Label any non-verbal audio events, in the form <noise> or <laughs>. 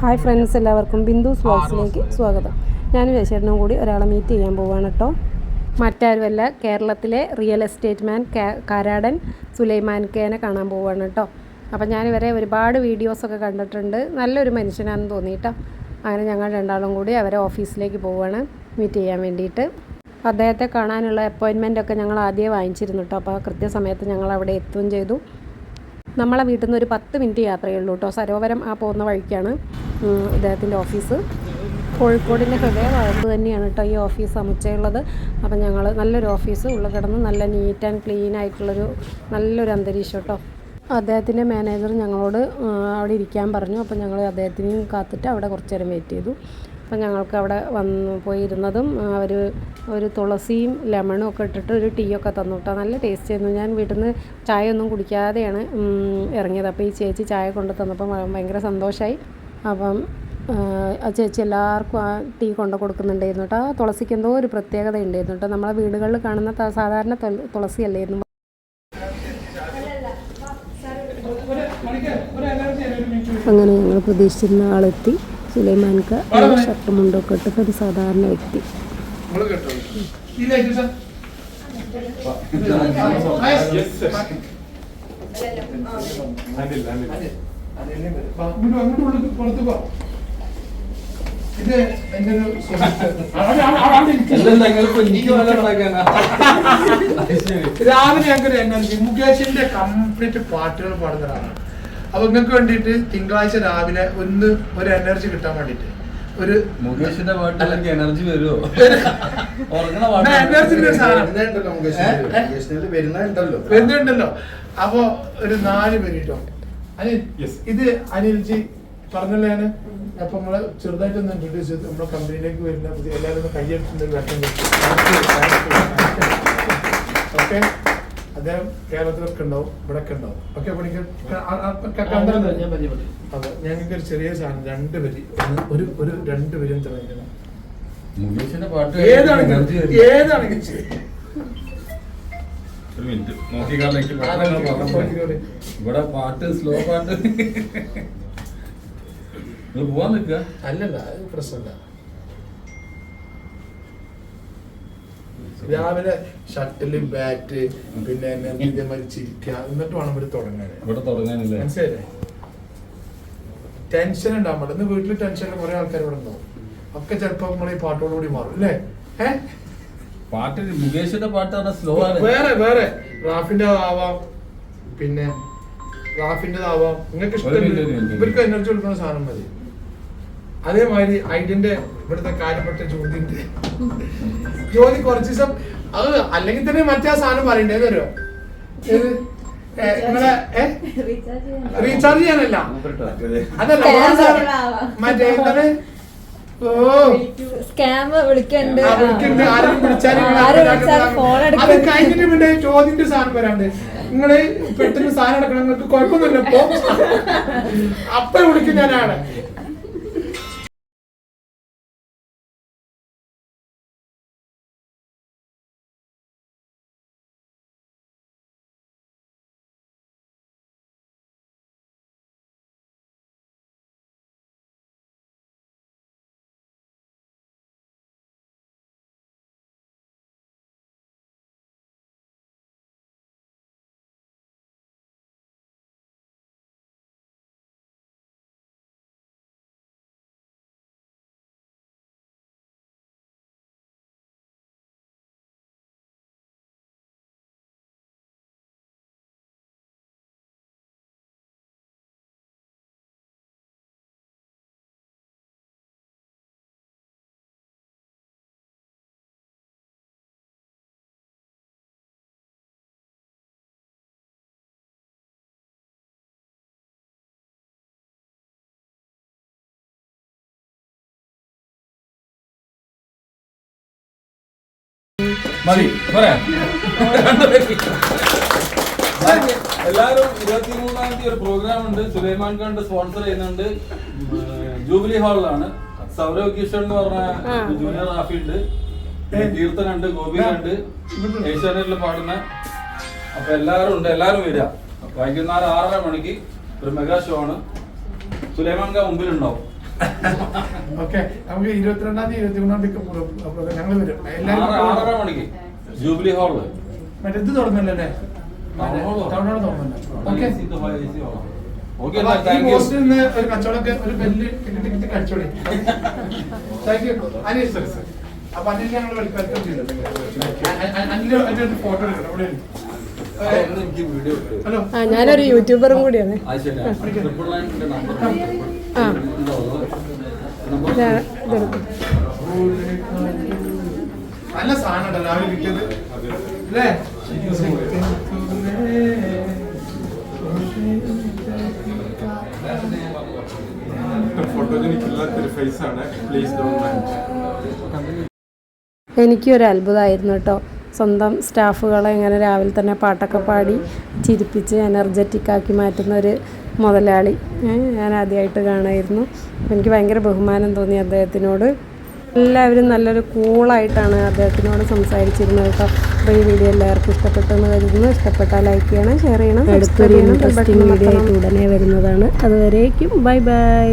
Hi friends എല്ലാവർക്കും ബിന്ദുസ് വ്ളോഗ്സിലേക്ക് സ്വാഗതം. ഞാനും രശേട്ടനും കൂടി ഒരാളെ മീറ്റ് ചെയ്യാൻ പോവാണ് കേട്ടോ മറ്റാരുമല്ല കേരളത്തിലെ real estate man Karadan Karadan Sulaiman കേനെ കാണാൻ പോവുകയാണ് കേട്ടോ അപ്പം ഞാനിവരെ ഒരുപാട് വീഡിയോസൊക്കെ കണ്ടിട്ടുണ്ട്. നല്ലൊരു മനുഷ്യനാണെന്ന് തോന്നിയിട്ടോ അങ്ങനെ ഞങ്ങൾ രണ്ടാളും കൂടി അവരെ ഓഫീസിലേക്ക് പോവുകയാണ് മീറ്റ് ചെയ്യാൻ വേണ്ടിയിട്ട്. അദ്ദേഹത്തെ കാണാനുള്ള അപ്പോയിൻമെന്റ് ഒക്കെ ഞങ്ങൾ ആദ്യമേ വാങ്ങിച്ചിരുന്നു കേട്ടോ അപ്പോൾ കൃത്യസമയത്ത് ഞങ്ങൾ അവിടെ എത്തുകയും ചെയ്തു. നമ്മളെ വീട്ടിൽ നിന്ന് ഒരു പത്ത് മിനിറ്റ് യാത്രയേ ഉള്ളൂ കേട്ടോ സരോവരം ആ പോകുന്ന വഴിക്കാണ് ഇദ്ദേഹത്തിന്റെ ഓഫീസ്. കോഴിക്കോടിന്റെ ഹൃദയഭാഗത്ത് തന്നെയാണ് കേട്ടോ ഈ ഓഫീസ് സമുച്ചയമുള്ളത്. അപ്പം ഞങ്ങൾ നല്ലൊരു ഓഫീസ് ഉള്ളിൽ കിടന്ന് നല്ല നീറ്റ് ആൻഡ് ക്ലീൻ ആയിട്ടുള്ളൊരു നല്ലൊരു അന്തരീക്ഷം കേട്ടോ അദ്ദേഹത്തിന്റെ മാനേജർ ഞങ്ങളോട് അവിടെ ഇരിക്കാൻ പറഞ്ഞു. അപ്പോൾ ഞങ്ങൾ അദ്ദേഹത്തിനെയും കാത്തിട്ട് അവിടെ കുറച്ച് നേരം വെയിറ്റ് ചെയ്തു. അപ്പം ഞങ്ങൾക്ക് അവിടെ വന്ന് പോയിരുന്നതും അവർ ഒരു തുളസിയും ലെമണും ഒക്കെ ഇട്ടിട്ട് ഒരു ടീ ഒക്കെ തന്നു കേട്ടോ. നല്ല ടേസ്റ്റ് ആയിരുന്നു. ഞാൻ വീട്ടിൽ നിന്ന് ചായ ഒന്നും കുടിക്കാതെയാണ് ഇറങ്ങിയത്. അപ്പോൾ ഈ ചേച്ചി ചായ കൊണ്ട് തന്നപ്പം ഭ- ഭയങ്കര സന്തോഷമായി അപ്പം ആ, ചേച്ചി എല്ലാവർക്കും ആ ടീ കൊണ്ട് കൊടുക്കുന്നുണ്ടായിരുന്നു കേട്ടോ. തുളസിക്ക് എന്തോ ഒരു പ്രത്യേകത ഉണ്ടായിരുന്നു കേട്ടോ. നമ്മളെ വീടുകളിൽ കാണുന്ന സാധാരണ തുള- തുളസി അല്ലായിരുന്നു അങ്ങനെ ഞങ്ങൾ പ്രതീക്ഷിച്ചിരുന്ന ആളെത്തി. സുലൈമാൻക ഷർട്ട് മുണ്ടൊക്കെ ഇട്ടിട്ട് ഒരു സാധാരണ വ്യക്തി. രാവിലെ ഞങ്ങൾക്ക് എനർജി മുകേഷിന്റെ കംപ്ലീറ്റ് പാട്ടുകൾ പാടുന്ന ഒരാളാണ്. അപ്പൊ നിങ്ങൾക്ക് വേണ്ടിട്ട് തിങ്കളാഴ്ച രാവിലെ ഒന്ന് ഒരു എനർജി കിട്ടാൻ വേണ്ടിട്ട് ഒരു മുകേഷിന്റെ പാട്ട് എനർജി വരുമോ വരുന്നുണ്ടല്ലോ വരുന്നുണ്ടല്ലോ. അപ്പൊ ഒരു നാല് മിനിറ്റോ അനിൽ ഇത് അനിൽജി പറഞ്ഞല്ലേ അപ്പൊ നമ്മൾ ചെറുതായിട്ട് ഒന്ന് ഇൻട്രൊഡ്യൂസ് ചെയ്ത് നമ്മുടെ കമ്പനിയിലേക്ക് വരുന്ന എല്ലാവരും ഒന്ന് ഒരു വട്ടം ഓക്കെ അദ്ദേഹം കേരളത്തിലൊക്കെ ഉണ്ടാവും ഇവിടെ ഒക്കെ ഉണ്ടാവും ഒക്കെ പണിക്ക് അതെ ഞങ്ങൾക്ക് ഒരു ചെറിയ സാധനം രണ്ട് വരി. ഒന്ന് ഒരു ഒരു രണ്ട് വരിയും തെളിയിക്കണം. ഏതാണെങ്കിലും ഏതാണെങ്കിലും. ഒരു മിനിറ്റ് ഇവിടെ പാട്ട് സ്ലോ പാട്ട്. <laughs> നിങ്ങൾ പോവാൻ നിൽക്കുക. അല്ലല്ല അത് പ്രശ്നമില്ല. രാവിലെ ഷട്ടിൽ ബാറ്റ് പിന്നെ ഇതേമാതിരി ചിരിക്കുക എന്നിട്ട് വേണം ഇവിടെ തുടങ്ങാൻ ഇവിടെ തുടങ്ങാനില്ലേ? മനസ്സിലായില്ലേ? ടെൻഷൻ ഉണ്ടാവും. ഇവിടെ ഇന്ന് വീട്ടിൽ ടെൻഷൻ കുറെ ആൾക്കാർ ഇവിടെ ഉണ്ടാവും. ഒക്കെ ചിലപ്പോ നമ്മൾ ഈ പാട്ടോടുകൂടി മാറും. അല്ലേ പാട്ട് മുകേഷിന്റെ പാട്ടാണ് സ്ലോ ആണ്. വേറെ വേറെ. റാഫിന്റെ ആവാം. പിന്നെ റാഫിന്റെ ആവാം നിങ്ങൾക്ക് ഇഷ്ടം ഇവർക്ക് എനർജി കൊടുക്കുന്ന സാധനം മതി. അതേമാതിരി ഐഡിന്റെ ഇവിടുത്തെ കാര്യപ്പെട്ട ജ്യോതിന്റെ ജ്യോതി കുറച്ച് ദിവസം അത് അല്ലെങ്കിൽ തന്നെ മറ്റേ ആ സാധനം പറയണ്ടേ തരുമോ ഏത്? നിങ്ങളെ റീചാർജ് ചെയ്യാനല്ല. അതല്ല. മറ്റേ എന്താണ്? ഓ. സ്കാം വിളിക്കണ്ട്. അത് കഴിഞ്ഞിട്ട് പിന്നെ ചോദ്യത്തിന്റെ സാധനം വരാണ്ട്. നിങ്ങൾ പെട്ടെന്ന് സാധനം എടുക്കണം. നിങ്ങൾക്ക് കുഴപ്പമൊന്നുമില്ല അപ്പൊ വിളിക്കും ഞാനാണ്. മതി പറയാം എല്ലാരും ഇരുപത്തി മൂന്നാം തീയതി ഒരു പ്രോഗ്രാം ഉണ്ട്. സുലൈമാൻ ഖാൻ സ്പോൺസർ ചെയ്യുന്നുണ്ട്. ജൂബിലി ഹാളിലാണ്. സൗരവ് കിഷൻ എന്ന് പറഞ്ഞ ജൂനിയർ റാഫി ഉണ്ട് കീർത്തനുണ്ട് ഗോപികണ്ട് ഏഷ്യാനെറ്റിൽ പാടുന്ന. അപ്പൊ എല്ലാരും ഉണ്ട്. എല്ലാരും വരിക. വൈകുന്നേരം ആറര മണിക്ക് ഒരു മെഗാ ഷോ ആണ്. സുലൈമാൻ ഖാൻ മുമ്പിലുണ്ടാവും. <laughs> ഓക്കെ നമുക്ക് ഇരുപത്തിരണ്ടാം തീയതി ഇരുപത്തിമൂന്നാം തീയതി ഞങ്ങൾ വരും. എല്ലാവരും ജൂബിലി ഹാളിൽ. മറ്റേ ഇത് തുടങ്ങല്ലേ ടൗൺ ഹാൾ തുറന്നല്ലോ. ഓക്കെ ഒരു കച്ചവടമൊക്കെ ഒരു bell ticket ticket കച്ചവടി thank you Anil sir sir അപ്പൊ അനിൽ ഞങ്ങൾ വെൽക്കം ചെയ്തത് അനിൽ അതിന്റെ ഒരു ഫോട്ടോ എടുക്കണം. ഇവിടെ ആ ഞാനൊരു യൂട്യൂബറും കൂടിയാണ്. ആ? ഇതെടുക്കും. നല്ല സാധനം രാവിലെ കിട്ടിയത്. അല്ലേ? പ്ലീസ് ഡോണ്ട് എനിക്ക് എനിക്കൊരു അത്ഭുതമായിരുന്നു കേട്ടോ. സ്വന്തം സ്റ്റാഫുകളെ ഇങ്ങനെ രാവിലെ തന്നെ പാട്ടൊക്കെ പാടി ചിരിപ്പിച്ച് എനർജറ്റിക് ആക്കി മാറ്റുന്ന ഒരു മുതലാളി. ഞാൻ ആദ്യമായിട്ട് കാണായിരുന്നു. എനിക്ക് ഭയങ്കര ബഹുമാനം തോന്നി അദ്ദേഹത്തിനോട്. എല്ലാവരും നല്ലൊരു കൂളായിട്ടാണ് അദ്ദേഹത്തിനോട് സംസാരിച്ചിരുന്നത് കേട്ടോ. അപ്പോൾ ഈ വീഡിയോ എല്ലാവർക്കും ഇഷ്ടപ്പെട്ടെന്ന് കരുതുന്നു. ഇഷ്ടപ്പെട്ടാൽ ലൈക്ക് ചെയ്യണം ഷെയർ ചെയ്യണം അടുത്തൊരു ഇൻട്രസ്റ്റിംഗ് വീഡിയോ ആയിട്ട് ഉടനെ വരുന്നതാണ്. അതുവരേക്കും ബൈ ബൈ